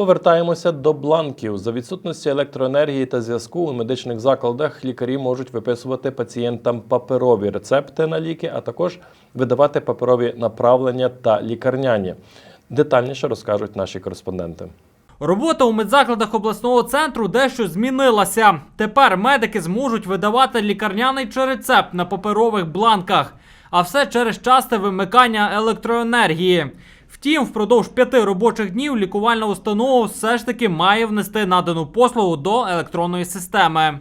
Повертаємося до бланків. За відсутності електроенергії та зв'язку у медичних закладах лікарі можуть виписувати пацієнтам паперові рецепти на ліки, а також видавати паперові направлення та лікарняні. Детальніше розкажуть наші кореспонденти. Робота у медзакладах обласного центру дещо змінилася. Тепер медики зможуть видавати лікарняний чи рецепт на паперових бланках, а все через часте вимикання електроенергії. Втім, впродовж п'яти робочих днів лікувальна установа все ж таки має внести надану послугу до електронної системи.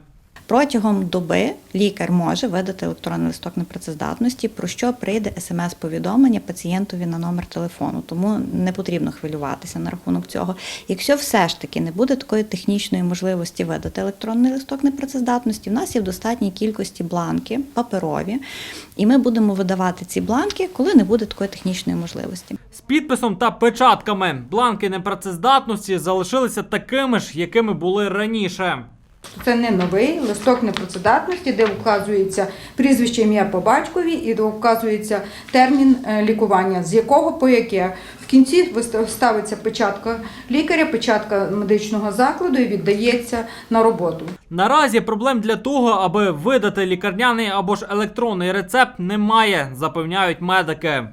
Протягом доби лікар може видати електронний листок непрацездатності, про що прийде смс-повідомлення пацієнтові на номер телефону. Тому не потрібно хвилюватися на рахунок цього. Якщо все ж таки не буде такої технічної можливості видати електронний листок непрацездатності, в нас є в достатній кількості бланки паперові, і ми будемо видавати ці бланки, коли не буде такої технічної можливості. З підписом та печатками бланки непрацездатності залишилися такими ж, якими були раніше. Це не новий листок непрацедатності, де вказується прізвище ім'я по батькові і де вказується термін е, лікування, з якого по яке. В кінці ставиться печатка лікаря, печатка медичного закладу і віддається на роботу. Наразі проблем для того, аби видати лікарняний або ж електронний рецепт, немає, запевняють медики.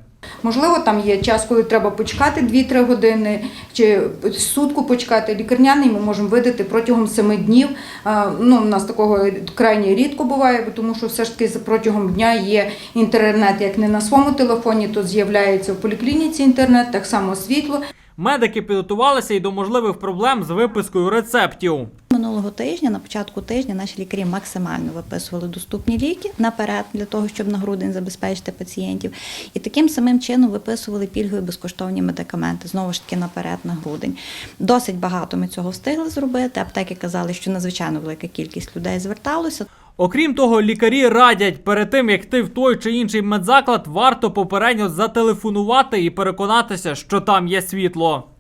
Можливо, там є час, коли треба почекати 2-3 години чи сутку почекати. Лікарняний ми можемо видати протягом 7 днів. Ну, у нас такого крайні рідко буває, тому що все ж таки протягом дня є інтернет, як не на своєму телефоні, то з'являється в поліклініці інтернет, так само світло. Медики підготувалися і до можливих проблем з випискою рецептів. Минулого тижня, на початку тижня, наші лікарі максимально виписували доступні ліки наперед для того, щоб на грудень забезпечити пацієнтів. І таким самим чином виписували пільгові безкоштовні медикаменти, знову ж таки наперед на грудень. Досить багато ми цього встигли зробити. Аптеки казали, що надзвичайно велика кількість людей зверталося. Окрім того, лікарі радять перед тим, як йти в той чи інший медзаклад, варто попередньо зателефонувати і переконатися, що там є світло.